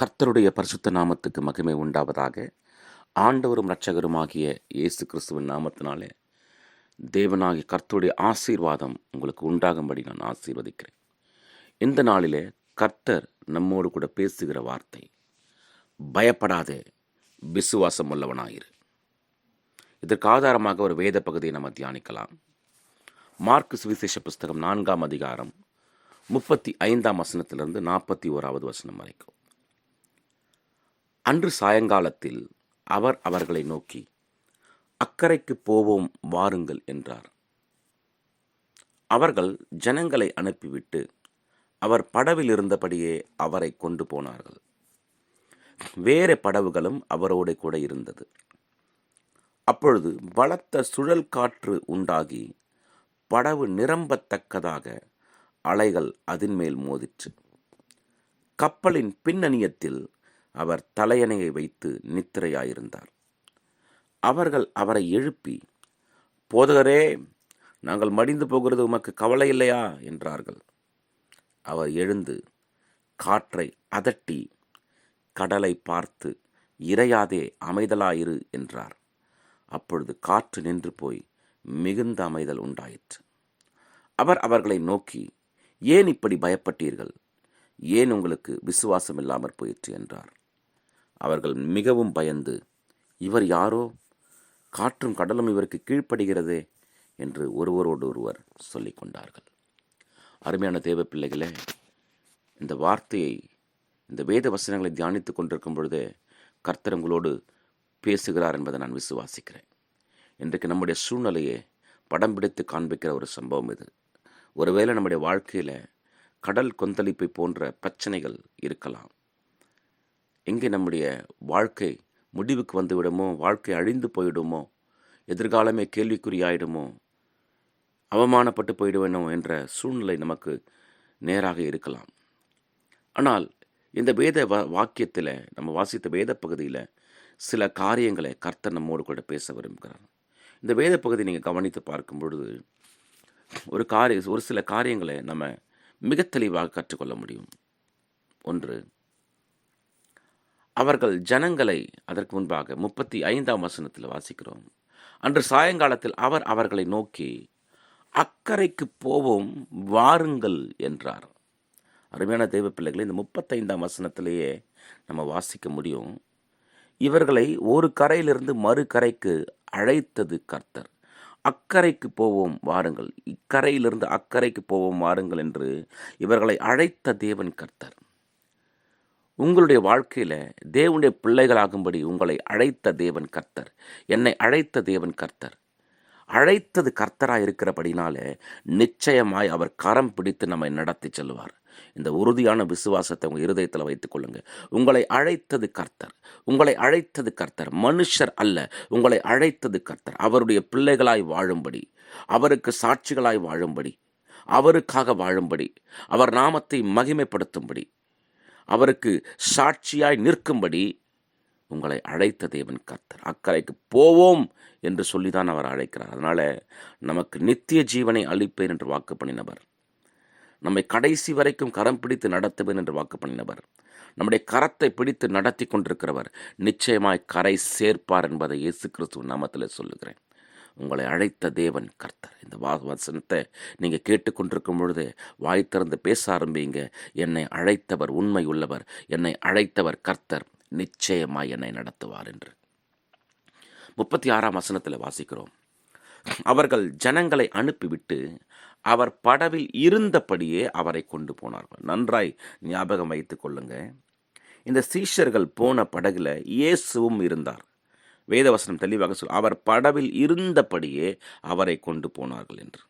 கர்த்தருடைய பரிசுத்த நாமத்துக்கு மகிமை உண்டாவதாக. ஆண்டவரும் இரட்சகருமாகிய இயேசு கிறிஸ்துவின் நாமத்தினாலே தேவனாகிய கர்த்தருடைய ஆசீர்வாதம் உங்களுக்கு உண்டாகும்படி நான் ஆசீர்வதிக்கிறேன். இந்த நாளிலே கர்த்தர் நம்மோடு கூட பேசுகிற வார்த்தை பயப்படாதே விசுவாசம் உள்ளவனாயிரு இதற்கு ஆதாரமாக ஒரு வேத பகுதியை நம்ம தியானிக்கலாம். மார்க்கு சுவிசேஷ புஸ்தகம் நான்காம் அதிகாரம் முப்பத்தி ஐந்தாம் வசனத்திலிருந்து நாற்பத்தி ஓராவது வசனம் வரைக்கும். அன்று சாயங்காலத்தில் அவர் அவர்களை நோக்கி அக்கறைக்கு போவோம் வாருங்கள் என்றார். அவர்கள் ஜனங்களை அனுப்பிவிட்டு அவர் படவில் இருந்தபடியே அவரை கொண்டு போனார்கள். வேறு படவுகளும் அவரோடு கூட இருந்தது. அப்பொழுது பலத்த சுழல் காற்று உண்டாகி படவு நிரம்பத்தக்கதாக அலைகள் அதன்மேல் மோதிற்று. கப்பலின் பின்னணியத்தில் அவர் தலையணையை வைத்து நித்திரையாயிருந்தார். அவர்கள் அவரை எழுப்பி போதகரே நாங்கள் மடிந்து போகிறது உமக்கு கவலை இல்லையா? என்றார்கள். அவர் எழுந்து காற்றை அதட்டி கடலை பார்த்து இறையாதே அமைதலாயிரு என்றார். அப்பொழுது காற்று நின்று போய் மிகுந்த அமைதல் உண்டாயிற்று. அவர் அவர்களை நோக்கி ஏன் இப்படி பயப்பட்டீர்கள்? ஏன் உங்களுக்கு விசுவாசம் இல்லாமற் போயிற்று? என்றார். அவர்கள் மிகவும் பயந்து இவர் யாரோ? காற்றும் கடலும் இவருக்கு கீழ்ப்படுகிறதே என்று ஒருவரோடு ஒருவர் சொல்லி கொண்டார்கள். அருமையான தேவ பிள்ளைகளே இந்த வார்த்தையை இந்த வேத வசனங்களை தியானித்து கொண்டிருக்கும் பொழுதே கர்த்தர் உங்களோடு பேசுகிறார் என்பதை நான் விசுவாசிக்கிறேன். இன்றைக்கு நம்முடைய சூழ்நிலையை படம் பிடித்து காண்பிக்கிற ஒரு சம்பவம் இது. ஒருவேளை நம்முடைய வாழ்க்கையில் கடல் கொந்தளிப்பை போன்ற பிரச்சனைகள் இருக்கலாம். எங்கே நம்முடைய வாழ்க்கை முடிவுக்கு வந்துவிடுமோ வாழ்க்கை அழிந்து போயிடுமோ எதிர்காலமே கேள்விக்குறியாயிடுமோ அவமானப்பட்டு போயிடுவேனோ என்ற சூழ்நிலை நமக்கு நேராக இருக்கலாம். ஆனால் இந்த வேத வா வாக்கியத்தில் நம்ம வாசித்த வேத பகுதியில் சில காரியங்களை கர்த்தர் நம்மோடு கூட பேச விரும்புகிறார். இந்த வேத பகுதி நீங்கள் கவனித்து பார்க்கும் பொழுது ஒரு காரிய ஒரு சில காரியங்களை நம்ம மிக தெளிவாக கற்றுக்கொள்ள முடியும். ஒன்று அவர்கள் ஜனங்களை அதற்கு முன்பாக முப்பத்தி ஐந்தாம் வசனத்தில் வாசிக்கிறோம். அன்று சாயங்காலத்தில் அவர் அவர்களை நோக்கி அக்கறைக்கு போவோம் வாருங்கள் என்றார். அருமையான தெய்வ பிள்ளைகளை இந்த முப்பத்தைந்தாம் வசனத்திலேயே நம்ம வாசிக்க முடியும். இவர்களை ஒரு கரையிலிருந்து மறு கரைக்கு அழைத்தது கர்த்தர். அக்கறைக்கு போவோம் வாருங்கள். இக்கரையிலிருந்து அக்கறைக்கு போவோம் வாருங்கள் என்று இவர்களை அழைத்த தேவன் கர்த்தர். உங்களுடைய வாழ்க்கையில் தேவனுடைய பிள்ளைகளாகும்படி உங்களை அழைத்த தேவன் கர்த்தர். என்னை அழைத்த தேவன் கர்த்தர். அழைத்தது கர்த்தராக இருக்கிறபடினால நிச்சயமாய் அவர் கரம் பிடித்து நம்மை நடத்தி செல்வார் இந்த உறுதியான விசுவாசத்தை உங்கள் இருதயத்தில் வைத்துக்கொள்ளுங்கள் உங்களை அழைத்தது கர்த்தர். உங்களை அழைத்தது கர்த்தர். மனுஷர் அல்ல உங்களை அழைத்தது கர்த்தர். அவருடைய பிள்ளைகளாய் வாழும்படி அவருக்கு சாட்சிகளாய் வாழும்படி அவருக்காக வாழும்படி அவர் நாமத்தை மகிமைப்படுத்தும்படி அவருக்கு சாட்சியாய் நிற்கும்படி உங்களை அழைத்த தேவன் கர்த்தர். அக்கறைக்கு போவோம் என்று சொல்லிதான் அவர் அழைக்கிறார். அதனால் நமக்கு நித்திய ஜீவனை அளிப்பேன் என்று வாக்கு பண்ணினவர். நம்மை கடைசி வரைக்கும் கரம் பிடித்து நடத்துவேன் என்று வாக்கு பண்ணினவர். நம்முடைய கரத்தை பிடித்து நடத்தி கொண்டிருக்கிறவர் நிச்சயமாய் கரை சேர்ப்பார் என்பதை இயேசு கிறிஸ்துவ நாமத்தில் சொல்லுகிறேன். உங்களை அழைத்த தேவன் கர்த்தர். இந்த வா வசனத்தை நீங்கள் கேட்டுக்கொண்டிருக்கும் பொழுது வாய் திறந்து பேச ஆரம்பிங்க. என்னை அழைத்தவர் உண்மை உள்ளவர். என்னை அழைத்தவர் கர்த்தர் நிச்சயமாய் என்னை நடத்துவார் என்று. முப்பத்தி ஆறாம் வசனத்தில் வாசிக்கிறோம். அவர்கள் ஜனங்களை அனுப்பிவிட்டு அவர் படவில் இருந்தபடியே அவரை கொண்டு போனார்கள். நன்றாய் ஞாபகம் வைத்துக் கொள்ளுங்க. இந்த சீஷர்கள் போன படகுல இயேசுவும் இருந்தார். வேதவசனம் தெளிவாக சொல் அவர் படவில் இருந்தபடியே அவரை கொண்டு போனார்கள் என்று.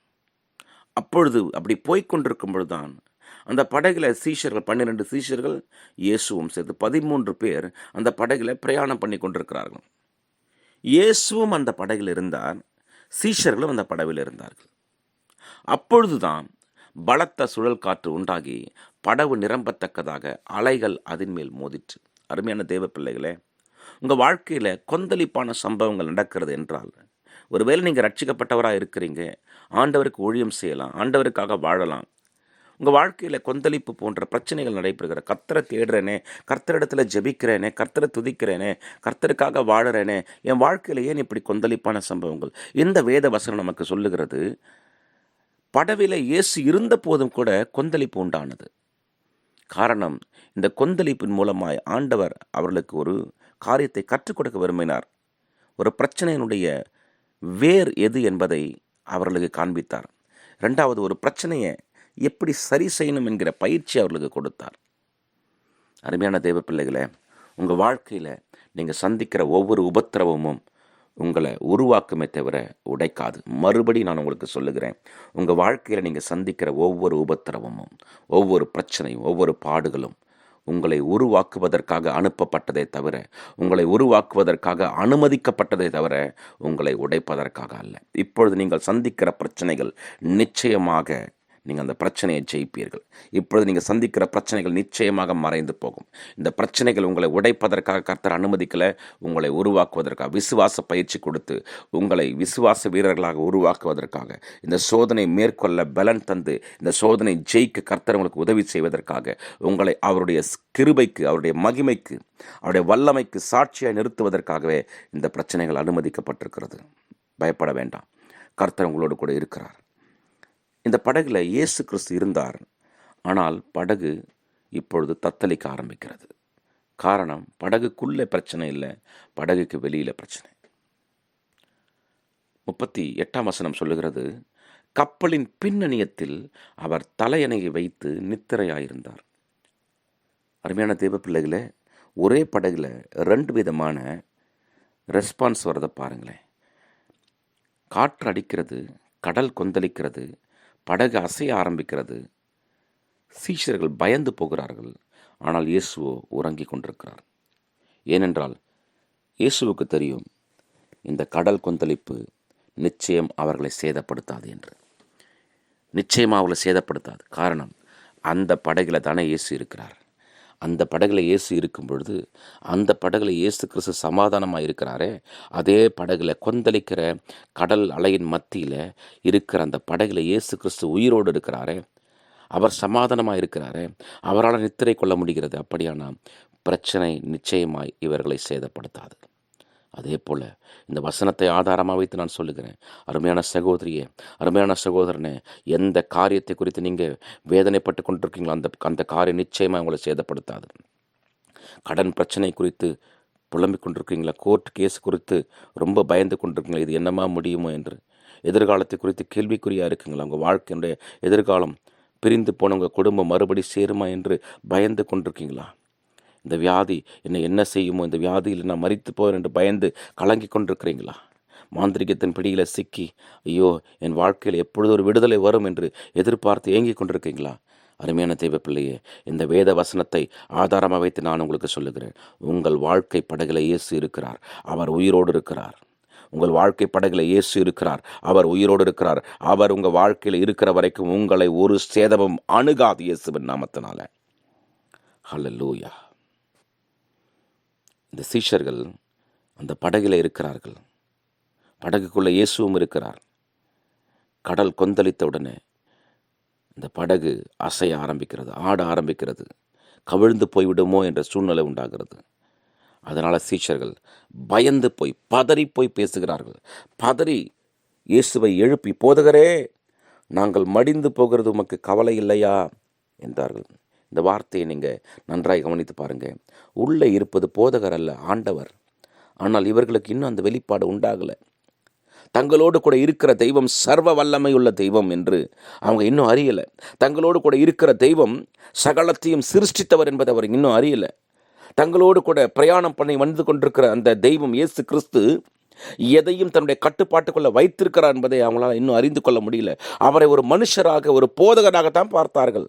அப்பொழுது அப்படி போய்கொண்டிருக்கும் பொழுதுதான் அந்த படகுல சீஷர்கள் பன்னிரெண்டு சீஷர்கள் இயேசுவும் சேர்த்து பதிமூன்று பேர் அந்த படகுல பிரயாணம் பண்ணி கொண்டிருக்கிறார்கள். இயேசுவும் அந்த படகில் இருந்தார் சீஷர்களும் அந்த படவில் இருந்தார்கள். அப்பொழுதுதான் பலத்த சுழல் காற்று உண்டாகி படவு நிரம்பத்தக்கதாக அலைகள் அதன் மேல் மோதிற்று. அருமையான தேவ பிள்ளைகளே உங்கள் வாழ்க்கையில் கொந்தளிப்பான சம்பவங்கள் நடக்கிறது என்றால் ஒருவேளை நீங்கள் ரட்சிக்கப்பட்டவராக இருக்கிறீங்க ஆண்டவருக்கு ஊழியம் செய்யலாம் ஆண்டவருக்காக வாழலாம் உங்கள் வாழ்க்கையில் கொந்தளிப்பு போன்ற பிரச்சனைகள் நடைபெறுகிற கர்த்தரை தேடுறேனே கர்த்தரிடத்தில் ஜெபிக்கிறேனே கர்த்தரை துதிக்கிறேனே கர்த்தருக்காக வாழறேனே என் வாழ்க்கையில் ஏன் இப்படி கொந்தளிப்பான சம்பவங்கள்? இந்த வேத வசனம் நமக்கு சொல்லுகிறது படவில இயேசு இருந்த போதும் கூட கொந்தளிப்பு உண்டானது. காரணம் இந்த கொந்தளிப்பின் மூலமாய் ஆண்டவர் அவர்களுக்கு ஒரு காரியத்தை கற்றுக் கொடுக்க விரும்பினார். ஒரு பிரச்சனையினுடைய வேர் எது என்பதை அவர்களுக்கு காண்பித்தார். ரெண்டாவது ஒரு பிரச்சனையை எப்படி சரி செய்யணும் என்கிற பயிற்சி அவர்களுக்கு கொடுத்தார். அருமையான தேவ பிள்ளைகளை உங்கள் வாழ்க்கையில் நீங்கள் சந்திக்கிற ஒவ்வொரு உபத்திரவமும் உங்களை உருவாக்குமே தவிர உடைக்காது. மறுபடி நான் உங்களுக்கு சொல்லுகிறேன் உங்கள் வாழ்க்கையில் நீங்கள் சந்திக்கிற ஒவ்வொரு உபத்திரவமும் ஒவ்வொரு பிரச்சனையும் ஒவ்வொரு பாடுகளும் உங்களை உருவாக்குவதற்காக அனுப்பப்பட்டதே தவிர உங்களை உருவாக்குவதற்காக அனுமதிக்கப்பட்டதே தவிர உங்களை உடைப்பதற்காக அல்ல. இப்பொழுது நீங்கள் சந்திக்கிற பிரச்சனைகள் நிச்சயமாக நீங்கள் அந்த பிரச்சனையை ஜெயிப்பீர்கள். இப்பொழுது நீங்கள் சந்திக்கிற பிரச்சனைகள் நிச்சயமாக மறைந்து போகும். இந்த பிரச்சனைகள் உங்களை உடைப்பதற்காக கர்த்தர் அனுமதிக்கலை உங்களை உருவாக்குவதற்காக விசுவாச பயிற்சி கொடுத்து உங்களை விசுவாச வீரர்களாக உருவாக்குவதற்காக இந்த சோதனை மேற்கொள்ள பலன் தந்து இந்த சோதனை ஜெயிக்க கர்த்தர் உங்களுக்கு உதவி செய்வதற்காக உங்களை அவருடைய கிருபைக்கு அவருடைய மகிமைக்கு அவருடைய வல்லமைக்கு சாட்சியாக நிறுத்துவதற்காகவே இந்த பிரச்சனைகள் அனுமதிக்கப்பட்டிருக்கிறது. பயப்பட வேண்டாம். கர்த்தர் உங்களோடு கூட இருக்கிறார். இந்த படகுல இயேசு கிறிஸ்து இருந்தார். ஆனால் படகு இப்பொழுது தத்தளிக்க ஆரம்பிக்கிறது. காரணம் படகுக்குள்ளே பிரச்சனை இல்லை படகுக்கு வெளியில் பிரச்சனை. முப்பத்தி எட்டாம் வசனம் சொல்லுகிறது கப்பலின் பின்னணியத்தில் அவர் தலையணையை வைத்து நித்திரையாயிருந்தார். அருமையான தெய்வ பிள்ளைகளை ஒரே படகுல ரெண்டு விதமான ரெஸ்பான்ஸ் வரதை பாருங்களேன். காற்று அடிக்கிறது கடல் கொந்தளிக்கிறது படகு அசைய ஆரம்பிக்கிறது. சீஷர்கள் பயந்து போகிறார்கள். ஆனால் இயேசுவோ உறங்கிக் கொண்டிருக்கிறார். ஏனென்றால் இயேசுவுக்கு தெரியும் இந்த கடல் கொந்தளிப்பு நிச்சயம் அவர்களை சேதப்படுத்தாது என்று. நிச்சயமாக அவர்களை சேதப்படுத்தாது. காரணம் அந்த படகில் தானே இயேசு இருக்கிறார். அந்த படகுல இயேசு இருக்கும் பொழுது அந்த படகுல இயேசு கிறிஸ்து சமாதானமாக இருக்கிறாரே அதே படகுல கொந்தளிக்கிற கடல் அலையின் மத்தியில் இருக்கிற அந்த படகுல இயேசு கிறிஸ்து உயிரோடு இருக்கிறாரே அவர் சமாதானமாக இருக்கிறாரே அவரால் நித்திரை கொள்ள முடிகிறது. அப்படியானால் பிரச்சனை நிச்சயமாய் இவர்களை சேதப்படுத்தாது. அதே போல் இந்த வசனத்தை ஆதாரமாக வைத்து நான் சொல்லுகிறேன். அருமையான சகோதரியே அருமையான சகோதரனே எந்த காரியத்தை குறித்து நீங்கள் வேதனைப்பட்டு கொண்டிருக்கீங்களோ அந்த அந்த காரியம் நிச்சயமாக உங்களை சேதப்படுத்தாது. கடன் பிரச்சனை குறித்து புலம்பிக் கொண்டிருக்கீங்களா? கோர்ட் கேஸ் குறித்து ரொம்ப பயந்து கொண்டிருக்கீங்களா? இது என்னமா முடியுமோ என்று. எதிர்காலத்தை குறித்து கேள்விக்குறியாக இருக்குங்களா? உங்கள் வாழ்க்கையினுடைய எதிர்காலம் பிரிந்து போன உங்கள் குடும்பம் மறுபடி சேருமா என்று பயந்து கொண்டிருக்கீங்களா? இந்த வியாதி என்னை என்ன செய்யுமோ இந்த வியாதியில் நான் மறித்து போவேன் என்று பயந்து கலங்கி கொண்டிருக்கிறீங்களா? மாந்திரிகத்தின் பிடியில் சிக்கி ஐயோ என் வாழ்க்கையில் எப்பொழுது ஒரு விடுதலை வரும் என்று எதிர்பார்த்து ஏங்கிக் கொண்டிருக்கீங்களா அருமையான தெய்வ பிள்ளையே இந்த வேத வசனத்தை ஆதாரமாக வைத்து நான் உங்களுக்கு சொல்லுகிறேன். உங்கள் வாழ்க்கை படகில் இயேசு இருக்கிறார் அவர் உயிரோடு இருக்கிறார். உங்கள் வாழ்க்கை படகில் இயேசு இருக்கிறார் அவர் உயிரோடு இருக்கிறார். அவர் உங்கள் வாழ்க்கையில் இருக்கிற வரைக்கும் உங்களை ஒரு சேதமும் அணுகாது இயேசுவின் நாமத்தினால. லூயா இந்த சீஷர்கள் அந்த படகில் இருக்கிறார்கள். படகுக்குள்ளே இயேசுவும் இருக்கிறார். கடல் கொந்தளித்த உடனே இந்த படகு அசைய ஆரம்பிக்கிறது ஆட ஆரம்பிக்கிறது. கவிழ்ந்து போய்விடுமோ என்ற சூழ்நிலை உண்டாகிறது. அதனால் சீஷர்கள் பயந்து போய் பதறி போய் பேசுகிறார்கள். பதறி இயேசுவை எழுப்பி போதகரே நாங்கள் மடிந்து போகிறது உமக்கு கவலை இல்லையா? என்றார்கள். இந்த வார்த்தையை நீங்கள் நன்றாய் கவனித்து பாருங்கள் உள்ளே இருப்பது போதகர் அல்ல ஆண்டவர். ஆனால் இவர்களுக்கு இன்னும் அந்த வெளிப்பாடு உண்டாகலை. தங்களோடு கூட இருக்கிற தெய்வம் சர்வ வல்லமை உள்ள தெய்வம் என்று அவங்க இன்னும் அறியலை. தங்களோடு கூட இருக்கிற தெய்வம் சகலத்தையும் சிருஷ்டித்தவர் என்பதை அவர் இன்னும் அறியலை. தங்களோடு கூட பிரயாணம் பண்ணி வந்து கொண்டிருக்கிற அந்த தெய்வம் இயேசு கிறிஸ்து எதையும் தன்னுடைய கட்டுப்பாட்டுக்குள்ள வைத்திருக்கிறார் என்பதை அவங்களால் இன்னும் அறிந்து கொள்ள முடியல. அவரை ஒரு மனுஷராக ஒரு போதகராகத்தான் பார்த்தார்கள்.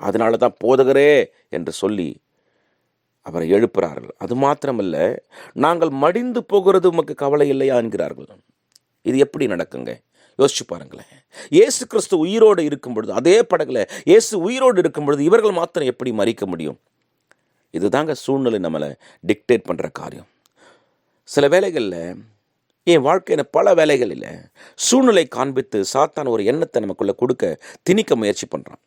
அதனால தான் போதகரே என்று சொல்லி அவரை எழுப்புகிறார்கள் அது மாத்திரமல்ல நாங்கள் மடிந்து போகிறது உமக்கு கவலை இல்லையா என்கிறார்கள். இது எப்படி நடக்குங்க? யோசிச்சு பாருங்களேன். இயேசு கிறிஸ்து உயிரோடு இருக்கும் பொழுது அதே படகுல இயேசு உயிரோடு இருக்கும் பொழுது இவர்கள் மாத்திரம் எப்படி மறிக்க முடியும்? இதுதாங்க சூழ்நிலை நம்மளை டிக்டேட் பண்ணுற காரியம். சில வேலைகளில் என் வாழ்க்கையில் பல வேலைகளில் சூழ்நிலை காண்பித்து சாத்தான் ஒரு எண்ணத்தை நமக்குள்ளே கொடுக்க திணிக்க முயற்சி பண்ணுறான்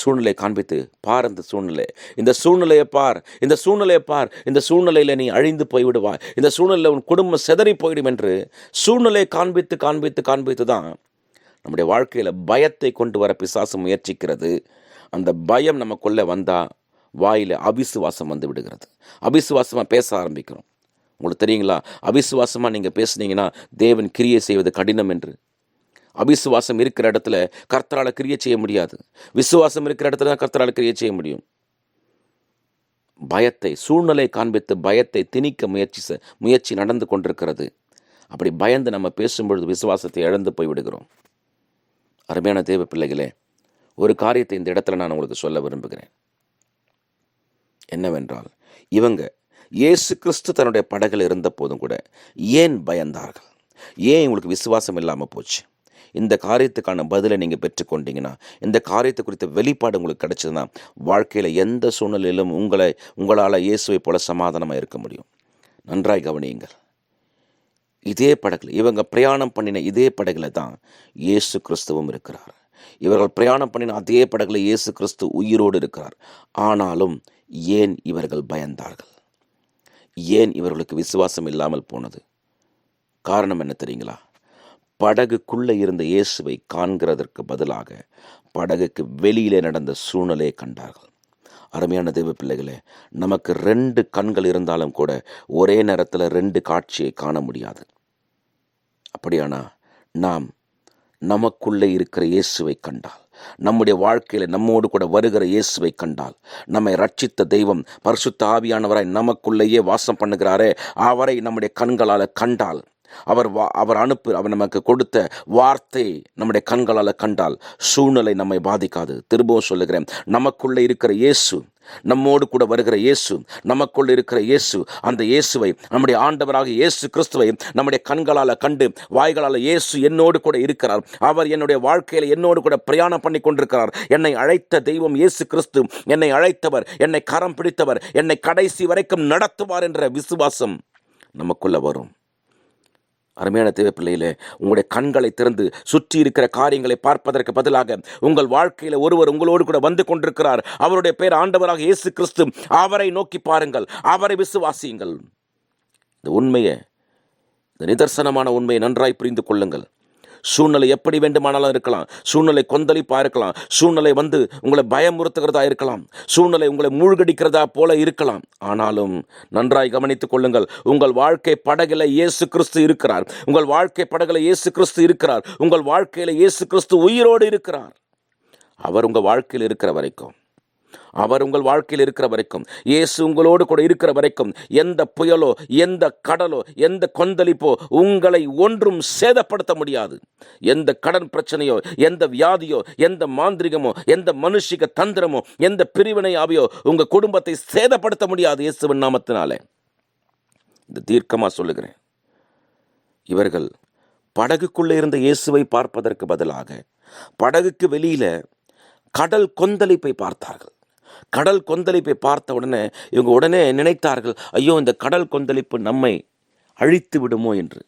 சூழ்நிலை காண்பித்து பார் இந்த சூழ்நிலை. இந்த சூழ்நிலையை பார் இந்த சூழ்நிலையை பார் இந்த சூழ்நிலையில் நீ அழிந்து போய்விடுவாய். இந்த சூழ்நிலையில் உன் குடும்பம் சிதறி போயிடும் என்று சூழ்நிலையை காண்பித்து காண்பித்து காண்பித்து தான் நம்முடைய வாழ்க்கையில் பயத்தை கொண்டு வர பிசாசு முயற்சிக்கிறது. அந்த பயம் நமக்குள்ளே வந்தால் வாயில் அவிசுவாசம் வந்து விடுகிறது. அவிசுவாசமாக பேச ஆரம்பிக்கிறோம். உங்களுக்கு தெரியுங்களா? அவிசுவாசமாக நீங்கள் பேசுனீங்கன்னா தேவன் கிரியை செய்வது கடினம் என்று. அவிசுவாசம் இருக்கிற இடத்துல கர்த்தரால் கிரியை செய்ய முடியாது. விசுவாசம் இருக்கிற இடத்துல தான் கர்த்தரால் கிரியை செய்ய முடியும். பயத்தை சூழ்நிலை காண்பித்து பயத்தை திணிக்க முயற்சி செ- முயற்சி நடந்து கொண்டிருக்கிறது. அப்படி பயந்து நம்ம பேசும்பொழுது விசுவாசத்தை இழந்து போய் விடுகிறோம். அருமையான தேவ பிள்ளைகளே ஒரு காரியத்தை இந்த இடத்துல நான் உங்களுக்கு சொல்ல விரும்புகிறேன். என்னவென்றால் இவங்க இயேசு கிறிஸ்து தன்னுடைய படகில் இருந்த போதும் கூட ஏன் பயந்தார்கள்? ஏன் உங்களுக்கு விசுவாசம் இல்லாமல் போச்சு? இந்த காரியத்துக்கான பதிலை நீங்கள் பெற்றுக்கொண்டீங்கன்னா இந்த காரியத்தை குறித்த வெளிப்பாடு உங்களுக்கு கிடைச்சதுன்னா வாழ்க்கையில் எந்த சூழ்நிலையிலும் உங்களை உங்களால் இயேசுவை போல சமாதானமாக இருக்க முடியும். நன்றாய் கவனியுங்கள். இதே படகுல இவங்க பிரயாணம் பண்ணின இதே படகுல தான் இயேசு கிறிஸ்துவும் இருக்கிறார். இவர்கள் பிரயாணம் பண்ணின அதே படகுல இயேசு கிறிஸ்து உயிரோடு இருக்கிறார். ஆனாலும் ஏன் இவர்கள் பயந்தார்கள்? ஏன் இவர்களுக்கு விசுவாசம் இல்லாமல் போனது? காரணம் என்ன தெரியுங்களா? படகுக்குள்ளே இருந்த இயேசுவை காண்கிறதற்கு பதிலாக படகுக்கு வெளியிலே நடந்த சூழ்நிலையை கண்டார்கள். அருமையான தெய்வ பிள்ளைகளே நமக்கு ரெண்டு கண்கள் இருந்தாலும் கூட ஒரே நேரத்தில் ரெண்டு காட்சியை காண முடியாது. அப்படியானா நாம் நமக்குள்ளே இருக்கிற இயேசுவை கண்டால் நம்முடைய வாழ்க்கையில் நம்மோடு கூட வருகிற இயேசுவை கண்டால் நம்மை ரட்சித்த தெய்வம் பரிசுத்த ஆவியானவராய் நமக்குள்ளேயே வாசம் பண்ணுகிறாரே அவரை நம்முடைய கண்களால் கண்டால் அவர் வா அவர் அனுப்பு அவர் நமக்கு கொடுத்த வார்த்தை நம்முடைய கண்களால் கண்டால் சூழ்நிலை நம்மை பாதிக்காது. திரும்பவும் சொல்லுகிறேன் நமக்குள்ளே இருக்கிற இயேசு நம்மோடு கூட வருகிற இயேசு நமக்குள் இருக்கிற இயேசு அந்த இயேசுவை நம்முடைய ஆண்டவராக இயேசு கிறிஸ்துவை நம்முடைய கண்களால் கண்டு வாய்களால் இயேசு என்னோடு கூட இருக்கிறார். அவர் என்னுடைய வாழ்க்கையில் என்னோடு கூட பிரயாணம் பண்ணி கொண்டிருக்கிறார். என்னை அழைத்த தெய்வம் இயேசு கிறிஸ்து என்னை அழைத்தவர் என்னை கரம் பிடித்தவர் என்னை கடைசி வரைக்கும் நடத்துவார் என்ற விசுவாசம் நமக்குள்ள வரும். அருமையான தேவைப்பிள்ளையில் உங்களுடைய கண்களை திறந்து சுற்றி இருக்கிற காரியங்களை பார்ப்பதற்கு பதிலாக உங்கள் வாழ்க்கையில் ஒருவர் உங்களோடு கூட வந்து கொண்டிருக்கிறார். அவருடைய பேர் ஆண்டவராக இயேசு கிறிஸ்து. அவரை நோக்கி பாருங்கள் அவரை விசுவாசியுங்கள். இந்த உண்மையை இந்த நிதர்சனமான உண்மையை நன்றாய் புரிந்து கொள்ளுங்கள். சூழ்நிலை எப்படி வேண்டுமானாலும் இருக்கலாம். சூழ்நிலை கொந்தளிப்பாக இருக்கலாம். சூழ்நிலை வந்து உங்களை பயமுறுத்துகிறதா இருக்கலாம். சூழ்நிலை உங்களை மூழ்கடிக்கிறதா போல இருக்கலாம். ஆனாலும் நன்றாய் கவனித்துக் கொள்ளுங்கள். உங்கள் வாழ்க்கை படகில் இயேசு கிறிஸ்து இருக்கிறார். உங்கள் வாழ்க்கை படகில் இயேசு கிறிஸ்து இருக்கிறார். உங்கள் வாழ்க்கையில் இயேசு கிறிஸ்து உயிரோடு இருக்கிறார். அவர் உங்கள் வாழ்க்கையில் இருக்கிற வரைக்கும் அவர் உங்கள் வாழ்க்கையில் இருக்கிற வரைக்கும் இயேசு உங்களோடு கூட இருக்கிற வரைக்கும் எந்த புயலோ எந்த கடலோ எந்த கொந்தளிப்போ உங்களை ஒன்றும் சேதப்படுத்த முடியாது. எந்த கடன் பிரச்சனையோ எந்த வியாதியோ எந்த மாந்திரிகமோ எந்த மனுஷிக தந்திரமோ எந்த பிரிவினை ஆவியோ உங்கள் குடும்பத்தை சேதப்படுத்த முடியாது இயேசுவின் நாமத்தினாலே. இந்த தீர்க்கமாக சொல்லுகிறேன். இவர்கள் படகுக்குள்ளே இருந்த இயேசுவை பார்ப்பதற்கு பதிலாக படகுக்கு வெளியில கடல் கொந்தளிப்பை பார்த்தார்கள். கடல் கொந்தளிப்பை பார்த்த உடனே இவங்க உடனே நினைத்தார்கள் ஐயோ இந்த கடல் கொந்தளிப்பு நம்மை அழித்து விடுமோ? என்று.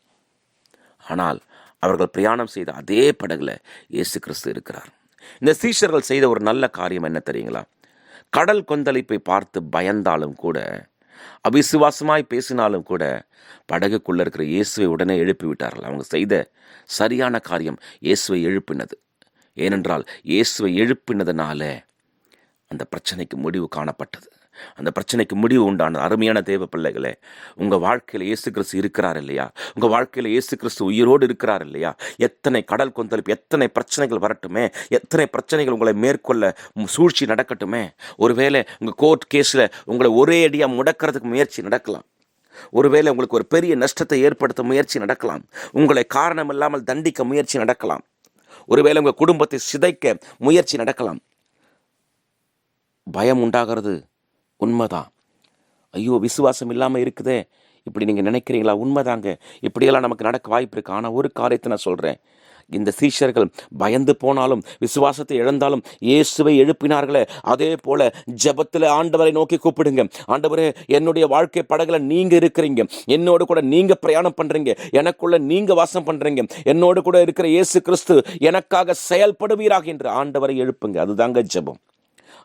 ஆனால் அவர்கள் பிரயாணம் செய்த அதே படகுல இயேசு கிறிஸ்து இருக்கிறார். இந்த சீஷர்கள் செய்த ஒரு நல்ல காரியம் என்ன தெரியுங்களா? கடல் கொந்தளிப்பை பார்த்து பயந்தாலும் கூட அவிசுவாசமாய் பேசினாலும் கூட படகுக்குள்ளே இருக்கிற இயேசுவை உடனே எழுப்பி விட்டார்கள் அவங்க செய்த சரியான காரியம் இயேசுவை எழுப்பினது. ஏனென்றால் இயேசுவை எழுப்பினதுனால அந்த பிரச்சனைக்கு முடிவு காணப்பட்டது. அந்த பிரச்சனைக்கு முடிவு உண்டான அருமையான தேவ பிள்ளைகளே உங்கள் வாழ்க்கையில் இயேசு கிறிஸ்து இருக்கிறார் இல்லையா? உங்கள் வாழ்க்கையில் இயேசு கிறிஸ்து உயிரோடு இருக்கிறார் இல்லையா? எத்தனை கடல் கொந்தளிப்பு எத்தனை பிரச்சனைகள் வரட்டுமே? எத்தனை பிரச்சனைகள் உங்களை மேற்கொள்ள சூழ்ச்சி நடக்கட்டுமே? ஒருவேளை உங்கள் கோர்ட் கேஸில் உங்களை ஒரே அடியாக முடக்கிறதுக்கு முயற்சி நடக்கலாம். ஒருவேளை உங்களுக்கு ஒரு பெரிய நஷ்டத்தை ஏற்படுத்த முயற்சி நடக்கலாம். உங்களை காரணம் இல்லாமல் தண்டிக்க முயற்சி நடக்கலாம். ஒருவேளை உங்கள் குடும்பத்தை சிதைக்க முயற்சி நடக்கலாம். பயம் உண்டாகிறது. உண்மைதான். ஐயோ விசுவாசம் இல்லாமல் இருக்குதே. இப்படி நீங்கள் நினைக்கிறீங்களா? உண்மைதாங்க. இப்படியெல்லாம் நமக்கு நடக்க வாய்ப்பு இருக்குது ஆனால் ஒரு காரியத்தை நான் சொல்கிறேன் இந்த சீஷர்கள் பயந்து போனாலும் விசுவாசத்தை இழந்தாலும் இயேசுவை எழுப்பினார்களே. அதே போல ஜெபத்தில் ஆண்டவரை நோக்கி கூப்பிடுங்க. ஆண்டவரே என்னுடைய வாழ்க்கை படகுல நீங்கள் இருக்கிறீங்க. என்னோடு கூட நீங்கள் பிரயாணம் பண்ணுறீங்க எனக்குள்ள நீங்கள் வாசம் பண்ணுறீங்க என்னோடு கூட இருக்கிற இயேசு கிறிஸ்து எனக்காக செயல்படுவீராக என்று ஆண்டவரை எழுப்புங்க. அதுதாங்க ஜெபம்.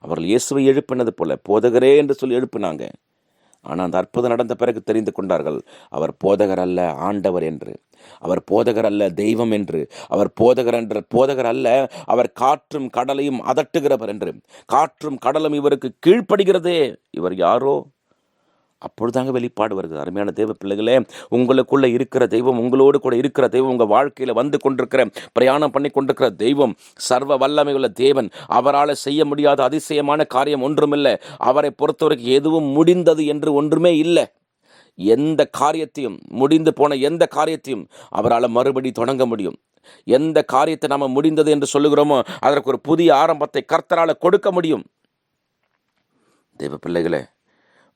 அவர்கள் இயேசுவை எழுப்பினது போல போதகரே என்று சொல்லி எழுப்பினாங்க. ஆனால் அந்த அற்புதம் நடந்த பிறகு தெரிந்து கொண்டார்கள் அவர் போதகர் அல்ல ஆண்டவர் என்று. அவர் போதகர் அல்ல தெய்வம் என்று. அவர் போதகர் என்ற போதகர் அல்ல அவர் காற்றும் கடலையும் அதட்டுகிறவர் என்று. காற்றும் கடலும் இவருக்கு கீழ்ப்படுகிறதே. இவர் யாரோ? அப்பொழுதாங்க வெளிப்பாடு வருது அருமையான தெய்வ பிள்ளைகளே உங்களுக்குள்ளே இருக்கிற தெய்வம் உங்களோடு கூட இருக்கிற தெய்வம் உங்கள் வாழ்க்கையில் வந்து கொண்டிருக்கிற பிரயாணம் பண்ணி கொண்டிருக்கிற தெய்வம் சர்வ வல்லமை உள்ள தேவன். அவரால் செய்ய முடியாத அதிசயமான காரியம் ஒன்றுமில்லை. அவரை பொறுத்தவரைக்கும் எதுவும் முடிந்தது என்று ஒன்றுமே இல்லை. எந்த காரியத்தையும் முடிந்து போன எந்த காரியத்தையும் அவரால் மறுபடி தொடங்க முடியும். எந்த காரியத்தை நாம் முடிந்தது என்று சொல்லுகிறோமோ அதற்கு ஒரு புதிய ஆரம்பத்தை கர்த்தரால் கொடுக்க முடியும். தெய்வ பிள்ளைகளே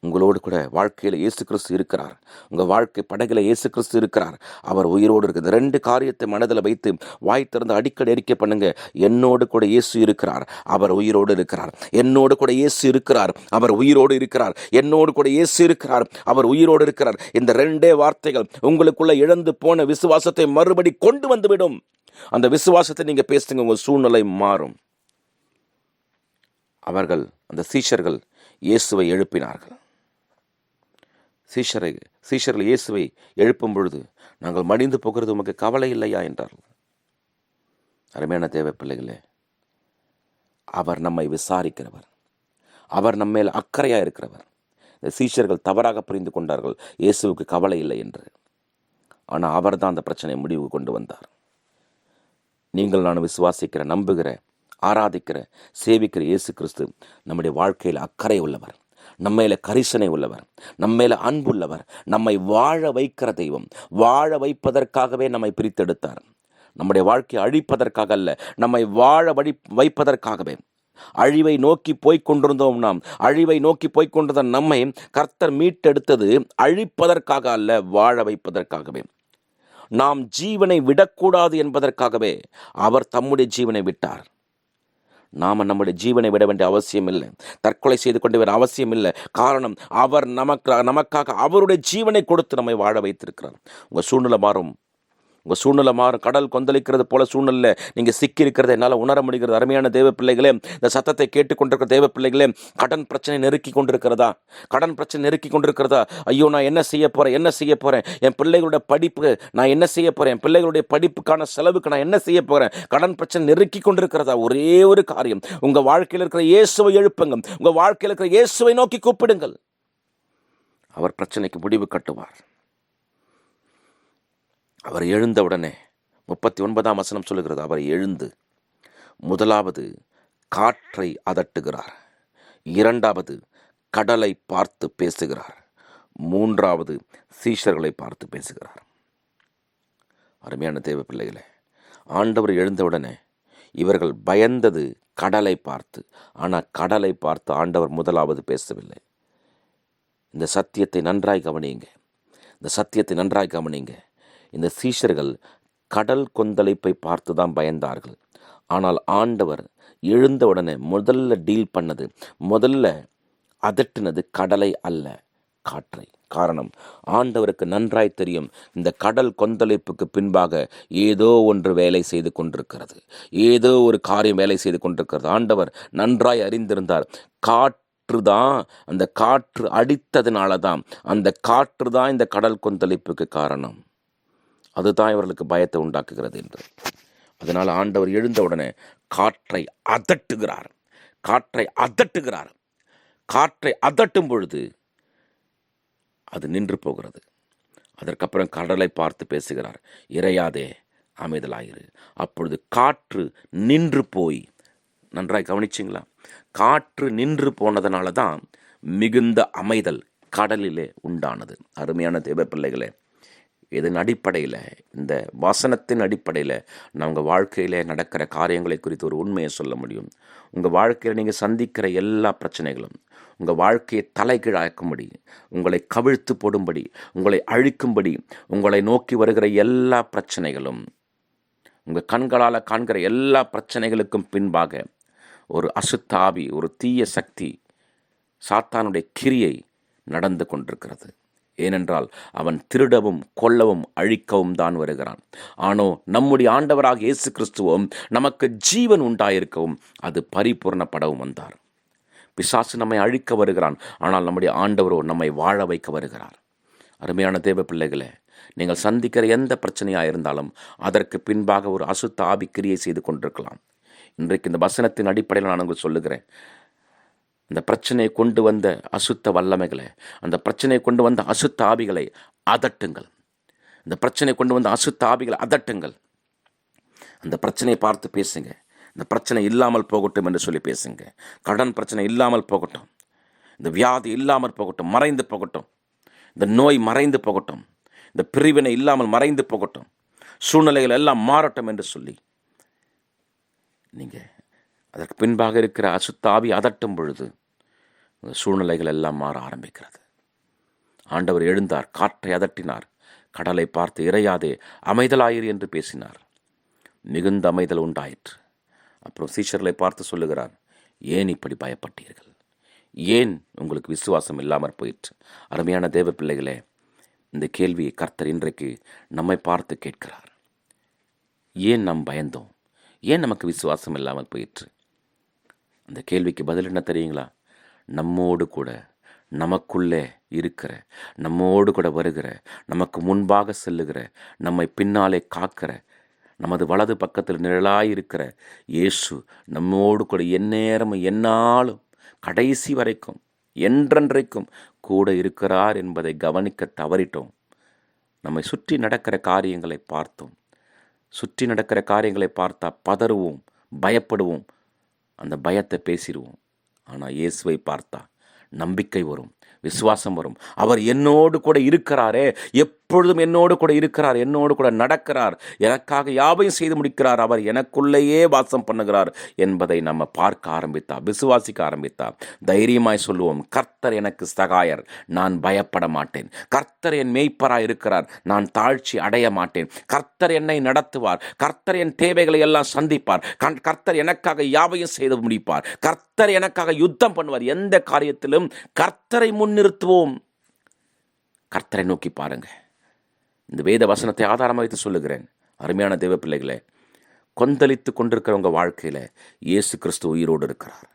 உங்களோடு கூட வாழ்க்கையில் இயேசு கிறிஸ்து இருக்கிறார். உங்கள் வாழ்க்கை படகில் இயேசு கிறிஸ்து இருக்கிறார். அவர் உயிரோடு இருக்குது. ரெண்டு காரியத்தை மனதில் வைத்து வாய் திறந்து அடிக்கடி அறிக்கை பண்ணுங்க. என்னோடு கூட இயேசு இருக்கிறார். அவர் உயிரோடு இருக்கிறார். என்னோடு கூட இயேசு இருக்கிறார். அவர் உயிரோடு இருக்கிறார். என்னோடு கூட இயேசு இருக்கிறார். அவர் உயிரோடு இருக்கிறார். இந்த ரெண்டே வார்த்தைகள் உங்களுக்குள்ள இழந்து போன விசுவாசத்தை மறுபடி கொண்டு வந்துவிடும். அந்த விசுவாசத்தை நீங்கள் பேசுங்க உங்கள் சூழ்நிலை மாறும். அவர்கள் அந்த சீஷர்கள் இயேசுவை எழுப்பினார்கள். சீஷரை சீஷர்கள் இயேசுவை எழுப்பும் பொழுது நாங்கள் மடிந்து போகிறது உமக்கு கவலை இல்லையா? என்றார்கள். அருமையான தேவை பிள்ளைகளே அவர் நம்மை விசாரிக்கிறவர். அவர் நம்மேல் அக்கறையாக இருக்கிறவர். இந்த சீஷர்கள் தவறாக புரிந்து கொண்டார்கள். இயேசுவுக்கு கவலை இல்லை என்று. ஆனால் அவர் தான் அந்த பிரச்சனையை முடிவு கொண்டு வந்தார். நீங்கள் நான் விசுவாசிக்கிற நம்புகிற ஆராதிக்கிற சேவிக்கிற இயேசு கிறிஸ்து நம்முடைய வாழ்க்கையில் அக்கறை உள்ளவர். நம்மையில கரிசனை உள்ளவர் நம்மையில அன்புள்ளவர் நம்மை வாழ வைக்கிற தெய்வம் வாழ வைப்பதற்காகவே நம்மை பிரித்தெடுத்தார். நம்முடைய வாழ்க்கையை அழிப்பதற்காக அல்ல நம்மை வாழ வழி வைப்பதற்காகவே. அழிவை நோக்கி போய்க் கொண்டிருந்தோம் நாம் அழிவை நோக்கி போய்க் கொண்டிருந்த நம்மை கர்த்தர் மீட்டெடுத்தது அழிப்பதற்காக அல்ல வாழ வைப்பதற்காகவே. நாம் ஜீவனை விடக்கூடாது என்பதற்காகவே அவர் தம்முடைய ஜீவனை விட்டார். நாம் நம்முடைய ஜீவனை விட வேண்டிய அவசியம் இல்லை தற்கொலை செய்து கொண்டு வர அவசியம் இல்லை காரணம் அவர் நமக்கு நமக்காக அவருடைய ஜீவனை கொடுத்து நம்மை வாழ வைத்திருக்கிறார். உங்கள் சூழ்நிலை மாறும். உங்கள் சூழ்நிலை மாறும். கடல் கொந்தளிக்கிறது போல சூழ்நிலை. நீங்கள் சிக்கியிருக்கிறத என்னால் உணர முடிகிறது. அருமையான தேவ பிள்ளைகளே இந்த சத்தத்தை கேட்டுக்கொண்டிருக்கிற தேவ பிள்ளைகளே கடன் பிரச்சனை நெருக்கி கொண்டிருக்கிறதா? கடன் பிரச்சனை நெருக்கி கொண்டிருக்கிறதா? ஐயோ நான் என்ன செய்ய போகிறேன் என்ன செய்ய போகிறேன் என் பிள்ளைகளோட படிப்பு நான் என்ன செய்ய போகிறேன் என் பிள்ளைகளுடைய படிப்புக்கான செலவுக்கு நான் என்ன செய்ய போகிறேன் கடன் பிரச்சனை நெருக்கி கொண்டிருக்கிறதா? ஒரே ஒரு காரியம். உங்கள் வாழ்க்கையில் இருக்கிற இயேசுவை எழுப்புங்க உங்கள் வாழ்க்கையில் இருக்கிற இயேசுவை நோக்கி கூப்பிடுங்கள். அவர் பிரச்சனைக்கு முடிவு கட்டுவார். அவர் எழுந்தவுடனே முப்பத்தி ஒன்பதாம் வசனம் சொல்லுகிறது. அவர் எழுந்து முதலாவது காற்றை அதட்டுகிறார். இரண்டாவது கடலை பார்த்து பேசுகிறார். மூன்றாவது சீஷர்களை பார்த்து பேசுகிறார். அருமையான தேவ பிள்ளைகளே ஆண்டவர் எழுந்தவுடனே இவர்கள் பயந்தது கடலை பார்த்து ஆனால் கடலை பார்த்து ஆண்டவர் முதலாவது பேசவில்லை. இந்த சத்தியத்தை நன்றாய் கவனியுங்க. இந்த சத்தியத்தை நன்றாய் கவனியுங்க. இந்த சீஷர்கள் கடல் கொந்தளிப்பை பார்த்து தான் பயந்தார்கள். ஆனால் ஆண்டவர் எழுந்தவுடனே முதல்ல டீல் பண்ணது முதல்ல அதட்டினது கடலை அல்ல காற்றை. காரணம் ஆண்டவருக்கு நன்றாய் தெரியும் இந்த கடல் கொந்தளிப்புக்கு பின்பாக ஏதோ ஒன்று வேலை செய்து கொண்டிருக்கிறது. ஏதோ ஒரு காரியம் வேலை செய்து கொண்டிருக்கிறது. ஆண்டவர் நன்றாய் அறிந்திருந்தார். காற்று தான் அந்த காற்று அடித்ததுனால தான் அந்த காற்று தான் இந்த கடல் கொந்தளிப்புக்கு காரணம். அதுதான் இவர்களுக்கு பயத்தை உண்டாக்குகிறது என்று. அதனால் ஆண்டவர் எழுந்தவுடனே காற்றை அதட்டுகிறார். காற்றை அதட்டுகிறார். காற்றை அதட்டும் பொழுது அது நின்று போகிறது. அதற்கப்புறம் கடலை பார்த்து பேசுகிறார். இறையாதே அமைதலாயிரு. அப்பொழுது காற்று நின்று போய் நன்றாய் கவனிச்சிங்களா? காற்று நின்று போனதுனால தான் மிகுந்த அமைதல் கடலிலே உண்டானது. அருமையான தேவ பிள்ளைகளே இதன் அடிப்படையில்? இந்த வசனத்தின் அடிப்படையில் நான் உங்கள் வாழ்க்கையில் நடக்கிற காரியங்களை குறித்து ஒரு உண்மையை சொல்ல முடியும். உங்கள் வாழ்க்கையில் நீங்கள் சந்திக்கிற எல்லா பிரச்சனைகளும் உங்கள் வாழ்க்கையை தலைகீழாக்கும்படி உங்களை கவிழ்த்து போடும்படி உங்களை அழிக்கும்படி உங்களை நோக்கி வருகிற எல்லா பிரச்சனைகளும் உங்கள் கண்களால் காண்கிற எல்லா பிரச்சனைகளுக்கும் பின்பாக ஒரு அசுத்தாவி ஒரு தீய சக்தி சாத்தானுடைய கிரியை நடந்து கொண்டிருக்கிறது. ஏனென்றால் அவன் திருடவும் கொல்லவும் அழிக்கவும் தான் வருகிறான். ஆனோ நம்முடைய ஆண்டவராக இயேசு கிறிஸ்துவும் நமக்கு ஜீவன் உண்டாயிருக்கவும் அது பரிபூர்ணப்படவும் வந்தார். பிசாசு நம்மை அழிக்க வருகிறான் ஆனால் நம்முடைய ஆண்டவரோ நம்மை வாழ வைக்க வருகிறார். அருமையான தேவ பிள்ளைகளே நீங்கள் சந்திக்கிற எந்த பிரச்சனையாக இருந்தாலும் அதற்கு பின்பாக ஒரு அசுத்த ஆவிக்கிரியை செய்து கொண்டிருக்கலாம். இன்றைக்கு இந்த வசனத்தின் அடிப்படையில் நான் உங்களுக்கு சொல்லுகிறேன். இந்த பிரச்சனையை கொண்டு வந்த அசுத்த வல்லமைகளை அந்த பிரச்சனையை கொண்டு வந்த அசுத்த ஆவிகளை அதட்டுங்கள். இந்த பிரச்சனை கொண்டு வந்த அசுத்த ஆவிகளை அதட்டுங்கள். அந்த பிரச்சனையை பார்த்து பேசுங்க. இந்த பிரச்சனை இல்லாமல் போகட்டும் என்று சொல்லி பேசுங்க. கடன் பிரச்சனை இல்லாமல் போகட்டும். இந்த வியாதி இல்லாமல் போகட்டும் மறைந்து போகட்டும். இந்த நோய் மறைந்து போகட்டும். இந்த பிரிவினை இல்லாமல் மறைந்து போகட்டும். சூழ்நிலைகள் எல்லாம் மாறட்டும் என்று சொல்லி நீங்கள் அதற்கு பின்பாக இருக்கிற அசுத்தாவி அதட்டும் பொழுது சூழ்நிலைகள் எல்லாம் மாற ஆரம்பிக்கிறது. ஆண்டவர் எழுந்தார் காற்றை அதட்டினார் கடலை பார்த்து இறையாதே அமைதலாயிரு என்று பேசினார். மிகுந்த அமைதல் உண்டாயிற்று. அப்புறம் சீஷர்களை பார்த்து சொல்லுகிறார் ஏன் இப்படி பயப்பட்டீர்கள்? ஏன் உங்களுக்கு விசுவாசம் இல்லாமற் போயிற்று? அருமையான தேவ பிள்ளைகளே இந்த கேள்வியை கர்த்தர் இன்றைக்கு நம்மை பார்த்து கேட்கிறார். ஏன் நாம் பயந்தோம்? ஏன் நமக்கு விசுவாசம் இல்லாமல் போயிற்று? அந்த கேள்விக்கு பதில் என்ன தெரியுங்களா? நம்மோடு கூட நமக்குள்ளே இருக்கிற நம்மோடு கூட வருகிற நமக்கு முன்பாக செல்லுகிற நம்மை பின்னாலே காக்கிற நமது வலது பக்கத்தில் நிழலாயிருக்கிற இயேசு நம்மோடு கூட எந்நேரமும் என்னாலும் கடைசி வரைக்கும் என்றென்றைக்கும் கூட இருக்கிறார் என்பதை கவனிக்க தவறிட்டோம். நம்மை சுற்றி நடக்கிற காரியங்களை பார்த்தோம். சுற்றி நடக்கிற காரியங்களை பார்த்தா பதறுவோம் பயப்படுவோம். அந்த பயத்தை பேசிடுவோம். ஆனால் இயேசுவை பார்த்தா நம்பிக்கை வரும் விசுவாசம் வரும். அவர் என்னோடு கூட இருக்கிறாரே எப் எப்பொழுதும் என்னோடு கூட இருக்கிறார் என்னோடு கூட நடக்கிறார். எனக்காக யாவையும் செய்து முடிக்கிறார். அவர் எனக்குள்ளேயே வாசம் பண்ணுகிறார் என்பதை நம்ம பார்க்க ஆரம்பித்தா விசுவாசிக்க ஆரம்பித்தா தைரியமாய் சொல்லுவோம் கர்த்தர் எனக்கு சகாயர் நான் பயப்பட மாட்டேன். கர்த்தர் என் மேய்ப்பராய் இருக்கிறார் நான் தாழ்ச்சி அடைய மாட்டேன். கர்த்தர் என்னை நடத்துவார் கர்த்தர் என் தேவைகளை எல்லாம் சந்திப்பார். கர்த்தர் எனக்காக யாவையும் செய்து முடிப்பார். கர்த்தர் எனக்காக யுத்தம் பண்ணுவார். எந்த காரியத்திலும் கர்த்தரை முன்னிறுத்துவோம். கர்த்தரை நோக்கி பாருங்கள் இந்த வேத வசனத்தை ஆதாரமாக வைத்து சொல்லுகிறேன். அருமையான தெய்வ பிள்ளைகளே கொந்தளித்து கொண்டிருக்கிறவங்க வாழ்க்கையில் இயேசு கிறிஸ்து உயிரோடு இருக்கிறார்.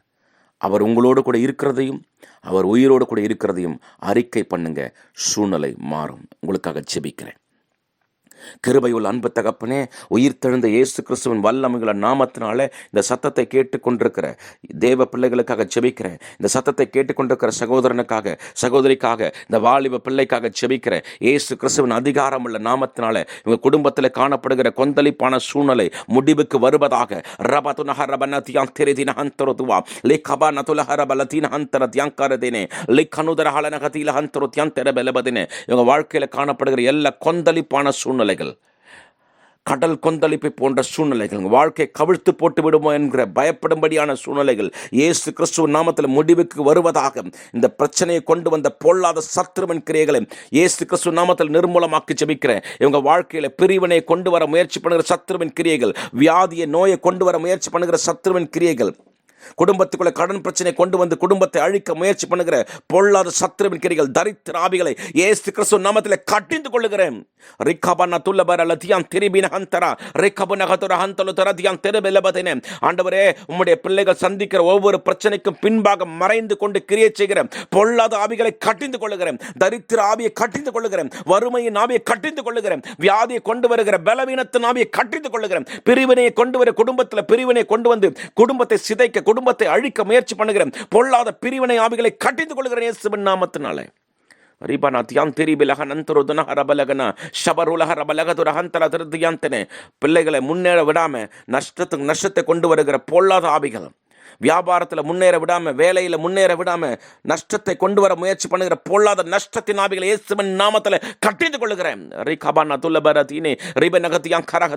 அவர் உங்களோடு கூட இருக்கிறதையும் அவர் உயிரோடு கூட இருக்கிறதையும் அறிக்கை பண்ணுங்க. சூழ்நிலை மாறும். உங்களுக்காக ஜெபிக்கிறேன். கிருபையுள் அன்பு தகப்பனே உயிர்த்தெழுந்த இயேசு கிறிஸ்துவின் வல்லமைகள நாமத்தினால இந்த சத்தத்தை கேட்டுக்கொண்டிருக்கிற தேவ பிள்ளைகளுக்காக ஜெபிக்கிறேன் இந்த சத்தத்தை கேட்டுக்கொண்டிருக்கிற சகோதரனுக்காக சகோதரிக்காக இந்த வாலிப பிள்ளைக்காக ஜெபிக்கிறேன் இயேசு கிறிஸ்துவின் அதிகாரமுள்ள நாமத்தினால இவங்க குடும்பத்தில் காணப்படுகிற கொந்தளிப்பான சூழ்நிலை முடிவுக்கு வருவதாக. நதுலஹ தீன இவங்க வாழ்க்கையில் காணப்படுகிற எல்லா கொந்தளிப்பான சூழ்நிலை சூழ்நிலைகள் கடல் கொந்தளிப்பை போன்ற சூழ்நிலைகள் வாழ்க்கை கவிழ்த்து போட்டு விடுமோ என்கிற பயப்படும்படியான சூழ்நிலைகள் இயேசு கிறிஸ்துவ நாமத்தில் முடிவுக்கு வருவதாக இந்த பிரச்சனையை கொண்டு வந்த பொல்லாத சத்ருவன் கிரியைகளை இயேசு கிறிஸ்துவ நாமத்தில் நிர்மூலமாக்கி ஜெபிக்கிறேன். இவங்க வாழ்க்கையில் பிரிவினை கொண்டு வர முயற்சி பண்ணுகிற சத்ருவின் கிரியைகள் வியாதியை நோயை கொண்டு வர முயற்சி பண்ணுகிற சத்ருவின் கிரியைகள் குடும்பத்துக்குள்ள கடன் பிரச்சனை கொண்டு வந்து குடும்பத்தை அழிக்க முயற்சி பண்ணுகிற பொல்லாத சத்ருவின் கிரிகள் தரித்திராபிகளை ஏசு கிறிஸ்து நாமத்தில் கட்டிந்து கொள்ளுகிறேன். ரிக்கபன துல்லபர லத்தியான் திருபின ஹந்தரா ரிக்கபன ஹதுர ஹந்தலு தரதியான் திருபிலபதினே. ஆண்டவரே உம்முடைய பிள்ளைகள் சந்திக்கிற ஒவ்வொரு பிரச்சனைக்கும் பின்பாக மறைந்து கொண்டு கிரியை செய்கிறேன் பொல்லாத ஆவிகளை கட்டிந்து கொள்ளுகிறேன். தரித்திர ஆவியை கட்டிந்து கொள்ளுகிறேன். வறுமையின் ஆவியை கட்டிந்து கொள்ளுகிறேன். வியாதியை கொண்டு வருகிற பலவீனத்தின் ஆவியை கட்டிந்து கொள்ளுகிறேன். பிரிவினையை கொண்டு வர குடும்பத்தில் பிரிவினை கொண்டு வந்து குடும்பத்தை சிதைக்க குடும்பத்தை அழிக்க முயற்சி பண்ணுகிறேன் பொல்லாத பிரிவினை ஆவிகளை கட்டிந்து கொள்கிறேன் இயேசுவின் நாமத்தினாலே ರಿಬನ ತ್ಯಾಂತಿರಿ ಬಿಲಹ ನಂತರ ದುನಹ ರಬಲಗನ ಶಬರುಲಹ ರಬಲಗದು ரஹந்தல திருத்தியாந்தனே பிள்ளைகளை முன்னேற விடாம நஷ்டத்துக்கு நஷ்டத்தை கொண்டு வருகிற பொல்லாத ஆவிகள் வியாபாரத்தில் முன்னேற விடாம வேலையில் முன்னேற விடாம நஷ்டத்தை கொண்டு வர முயற்சி பண்ணுகிற பொல்லாத நஷ்டத்தின் ஆவிகளை இயேசுவின் நாமத்தில் கட்டிந்து கொள்ளுகிறேன். ரிகபன துல்லபர தீனே ரிப நகத்தியாங் கரக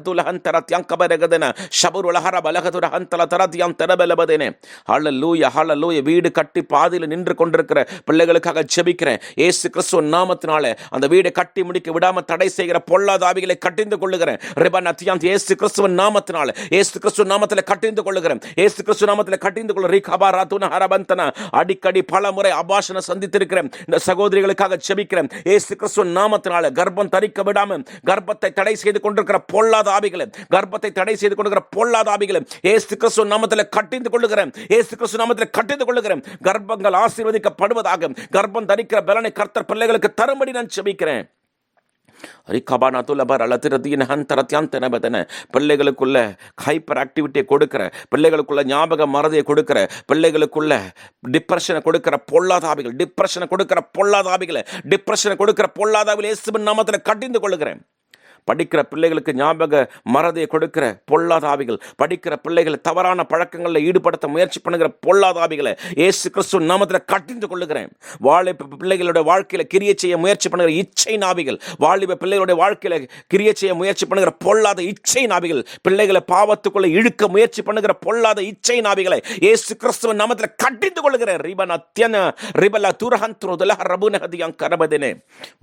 தரத்தியாங் கபரகதன ஷபுர் உலகர பலகதுர ஹந்தல தரத்தியாம் தரபலபதேனே. ஹalleluya ஹalleluya வீடு கட்டி பாதியில் நின்று கொண்டிருக்கிற பிள்ளைகளுக்காக ஜெபிக்கிறேன். ஏசு கிறிஸ்துவ நாமத்தினால அந்த வீடை கட்டி முடிக்க விடாம தடை செய்கிற பொல்லாத ஆவிகளை கட்டிந்து கொள்ளுகிறேன். ரிபன் அத்தியாந்த் ஏசு கிறிஸ்துவ நாமத்தினால ஏசு கிறிஸ்துவ நாமத்தில் கட்டிந்து கொள்ளுகிறேன். ஏசு கிறிஸ்துவ நாமத்தில் கட்டிந்து கொள்ள ரிகபா ராத்துன ஹரபந்தன. அடிக்கடி பல முறை அபாஷனை சந்தித்திருக்கிறேன். இந்த சகோதரிகளுக்காக செபிக்கிறேன் ஏசு கிறிஸ்துவ நாமத்தினால கர்ப்பம் தரிக்க விடாம கர்ப்பத்தை தடை செய்து கொண்டிருக்கிற பொல்லாத ஆவிகளை கர்ப்பத்தை தடை செய்து கொண்டிருக்கிற பொல்லாத ஆவிகளை ஏசு கிறிஸ்துவ நாமத்தில் கட்டிந்து கொள்ளுகிறேன். ஏசு கிறிஸ்துவ நாமத்தில் கட்டிந்து கொள்ளுகிறேன். கர்ப்பங்கள் ஆசீர்வதிக்கப்படுவதாக கர்ப்பம் தரிக்கிற பலனை கர்த்தர் பிள்ளைகளுக்கு தரும்படி நான் செபிக்கிறேன் ரிகபானா துலபர் அலத்திரத்தின் ஹந்தரத்தியாந்தனபதன பிள்ளைகளுக்குள்ள ஹைப்பர் ஆக்டிவிட்டியை கொடுக்குற பிள்ளைகளுக்குள்ள ஞாபக மறதியை கொடுக்குற பிள்ளைகளுக்குள்ள டிப்ரெஷனை கொடுக்குற பொல்லாதாபிகள் டிப்ரெஷனை கொடுக்கிற பொல்லாதாபிகளை டிப்ரெஷனை கொடுக்குற பொல்லாதாவில் இயேசுவின் நாமத்தில் கட்டிந்து கொள்கிறேன் படிக்கிற பிள்ளைகளுக்கு ஞாபக மறதியை கொடுக்கிற பொல்லாதாவிகள் படிக்கிற பிள்ளைகளை தவறான பழக்கங்களில் ஈடுபடுத்த முயற்சி பண்ணுகிற பொல்லாதாவிகளை ஏசு கிறிஸ்து நாமத்தில் கட்டிந்து கொள்ளுகிறேன். வாழை பிள்ளைகளுடைய வாழ்க்கையில் கிரிய செய்ய முயற்சி பண்ணுகிற இச்சை நாவிகள் வாலிப பிள்ளைகளுடைய வாழ்க்கையில் கிரிய செய்ய முயற்சி பண்ணுகிற பொல்லாத இச்சை நாவிகள் பிள்ளைகளை பாவத்துக்குள்ளே இழுக்க முயற்சி பண்ணுகிற பொல்லாத இச்சை நாவிகளை ஏசு கிறிஸ்துவ நாமத்தில் கட்டிந்து கொள்ளுகிறேன். ரிபன் அத்தியன ரிபல துரஹந்துருதல ரபுனஹதியாங் கரபதினே.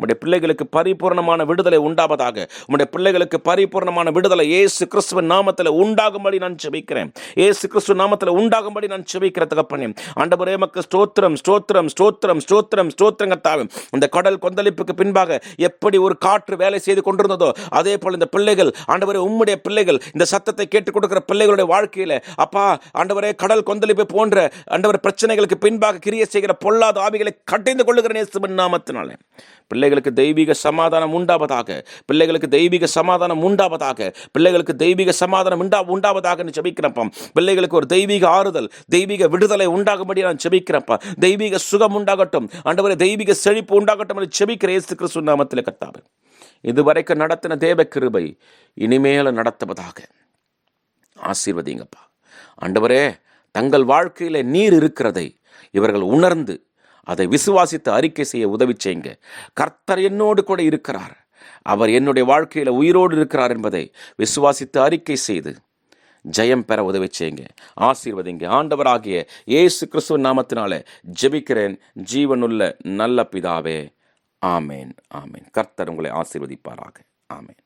உடைய பிள்ளைகளுக்கு பரிபூர்ணமான விடுதலை உண்டாவதாக உம்முடைய பிள்ளைகளுக்கு பரிபூர்ணமான விடுதலை ஏசு கிறிஸ்துவின் நாமத்தில் உண்டாகும்படி நான் செபிக்கிறேன் ஏசு கிறிஸ்துவ நாமத்தில் உண்டாகும்படி நான் செபிக்கிற தகப்பனே ஆண்டவரே மக்கு ஸ்தோத்திரம் ஸ்தோத்திரம் ஸ்தோத்திரம் ஸ்தோத்திரம் ஸ்தோத்திரங்கத்தாவும் இந்த கடல் கொந்தளிப்புக்கு பின்பாக எப்படி ஒரு காற்று வேலை செய்து கொண்டிருந்ததோ அதே போல் இந்த பிள்ளைகள் ஆண்டவரே உம்முடைய பிள்ளைகள் இந்த சத்தத்தை கேட்டுக் கொடுக்கிற பிள்ளைகளுடைய வாழ்க்கையில் அப்பா ஆண்டவரே கடல் கொந்தளிப்பு போன்ற ஆண்டவர் பிரச்சனைகளுக்கு பின்பாக கிரிய செய்கிற பொல்லாத ஆவிகளை கட்டிந்து கொள்ளுகிற இயேசுவின் நாமத்தினாலே. பிள்ளைகளுக்கு தெய்வீக சமாதானம் உண்டாவதாக பிள்ளைகளுக்கு தெய்வ தெய்வீக சமாதானம் உண்டாவதாக பிள்ளைகளுக்கு தெய்வீக சமாதானம் உண்டா உண்டாவதாக செபிக்கிறப்பா பிள்ளைகளுக்கு ஒரு தெய்வீக ஆறுதல் தெய்வீக விடுதலை உண்டாகும்படி நான் செபிக்கிறப்பா தெய்வீக சுகம் உண்டாகட்டும் ஆண்டவரே தெய்வீக செழிப்பு உண்டாகட்டும் என்று செபிக்கிற இயேசு கிறிஸ்து நாமத்தில் கத்தாவே இதுவரைக்கும் நடத்தின தேவ கிருபை இனிமேல நடத்துவதாக. ஆசீர்வதிங்கப்பா. ஆண்டவரே தங்கள் வாழ்க்கையில நீர் இருக்கிறதை இவர்கள் உணர்ந்து அதை விசுவாசித்து அறிக்கை செய்ய உதவி செய்யுங்க. கர்த்தர் என்னோடு கூட இருக்கிறார். அவர் என்னுடைய வாழ்க்கையில் உயிரோடு இருக்கிறார் என்பதை விசுவாசித்து அறிக்கை செய்து ஜெயம் பெற உதவி செய்யுங்க. ஆசீர்வதிங்க. ஆண்டவராகிய இயேசு கிறிஸ்துவ நாமத்தினால ஜெபிக்கிறேன். ஜீவனுள்ள நல்ல பிதாவே. ஆமேன். ஆமேன். கர்த்தர் உங்களை ஆசீர்வதிப்பாராக. ஆமேன்.